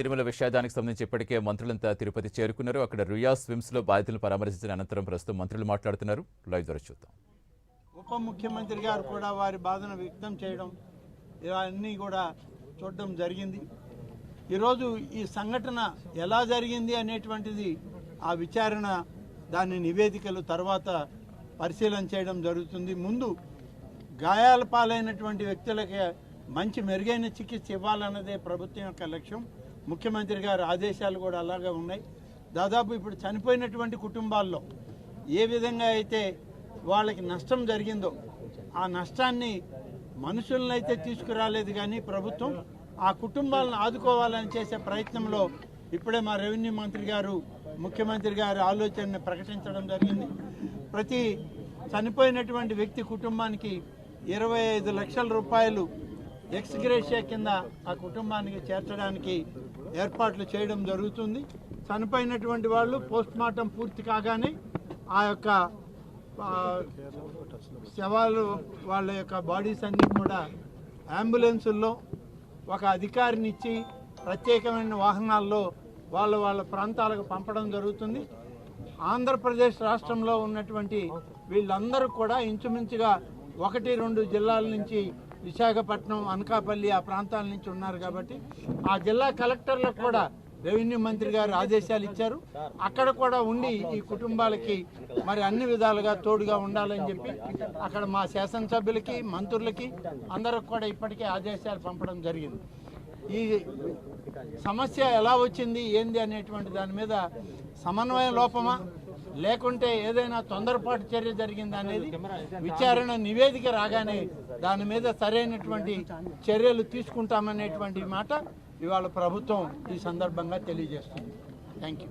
తిరుమల విషాదానికి సంబంధించి ఇప్పటికే మంత్రులంతా తిరుపతి చేరుకున్నారు. అక్కడ రుయా స్విమ్స్లో బాధితులను పరామర్శించిన అనంతరం ప్రస్తుతం మంత్రులు మాట్లాడుతున్నారు. లైవ్ ద్వారా చూద్దాం. ఉప ముఖ్యమంత్రి గారు కూడా వారి బాధను వ్యక్తం చేయడం ఇవన్నీ కూడా చూడడం జరిగింది. ఈరోజు ఈ సంఘటన ఎలా జరిగింది అనేటువంటిది ఆ విచారణ దాని నివేదికలు తర్వాత పరిశీలన చేయడం జరుగుతుంది. ముందు గాయాల పాలైనటువంటి వ్యక్తులకి మంచి మెరుగైన చికిత్స ఇవ్వాలన్నదే ప్రభుత్వం యొక్క లక్ష్యం. ముఖ్యమంత్రి గారి ఆదేశాలు కూడా అలాగే ఉన్నాయి. దాదాపు ఇప్పుడు చనిపోయినటువంటి కుటుంబాల్లో ఏ విధంగా అయితే వాళ్ళకి నష్టం జరిగిందో ఆ నష్టాన్ని మనుషులను అయితే తీసుకురాలేదు కానీ ప్రభుత్వం ఆ కుటుంబాలను ఆదుకోవాలని చేసే ప్రయత్నంలో ఇప్పుడే మా రెవెన్యూ మంత్రి గారు ముఖ్యమంత్రి గారి ఆలోచనని ప్రకటించడం జరిగింది. ప్రతి చనిపోయినటువంటి వ్యక్తి కుటుంబానికి ఇరవై ఐదు లక్షల రూపాయలు ఎక్స్గ్రేషియా కింద ఆ కుటుంబానికి చేర్చడానికి ఏర్పాట్లు చేయడం జరుగుతుంది. చనిపోయినటువంటి వాళ్ళు పోస్ట్ మార్టం పూర్తి కాగానే ఆ యొక్క శవాలు వాళ్ళ యొక్క బాడీస్ అన్నీ కూడా అంబులెన్సుల్లో ఒక అధికారిని ఇచ్చి ప్రత్యేకమైన వాహనాల్లో వాళ్ళ వాళ్ళ ప్రాంతాలకు పంపడం జరుగుతుంది. ఆంధ్రప్రదేశ్ రాష్ట్రంలో ఉన్నటువంటి వీళ్ళందరూ కూడా ఇంచుమించుగా ఒకటి రెండు జిల్లాల నుంచి విశాఖపట్నం అనకాపల్లి ఆ ప్రాంతాల నుంచి ఉన్నారు కాబట్టి ఆ జిల్లా కలెక్టర్లకు కూడా రెవెన్యూ మంత్రి గారు ఆదేశాలు ఇచ్చారు. అక్కడ కూడా ఉండి ఈ కుటుంబాలకి మరి అన్ని విధాలుగా తోడుగా ఉండాలని చెప్పి అక్కడ మా శాసనసభ్యులకి మంత్రులకి అందరికి కూడా ఇప్పటికే ఆదేశాలు పంపడం జరిగింది. ఈ సమస్య ఎలా వచ్చింది ఏంది అనేటువంటి దాని మీద సమన్వయ లోపమా? లేకుంటే ఏదైనా తొందరపాటు చర్య జరిగిందా అనేది విచారణ నివేదిక రాగానే దాని మీద సరైనటువంటి చర్యలు తీసుకుంటామనేటువంటి మాట ఇవాళ ప్రభుత్వం ఈ సందర్భంగా తెలియజేస్తుంది. Thank you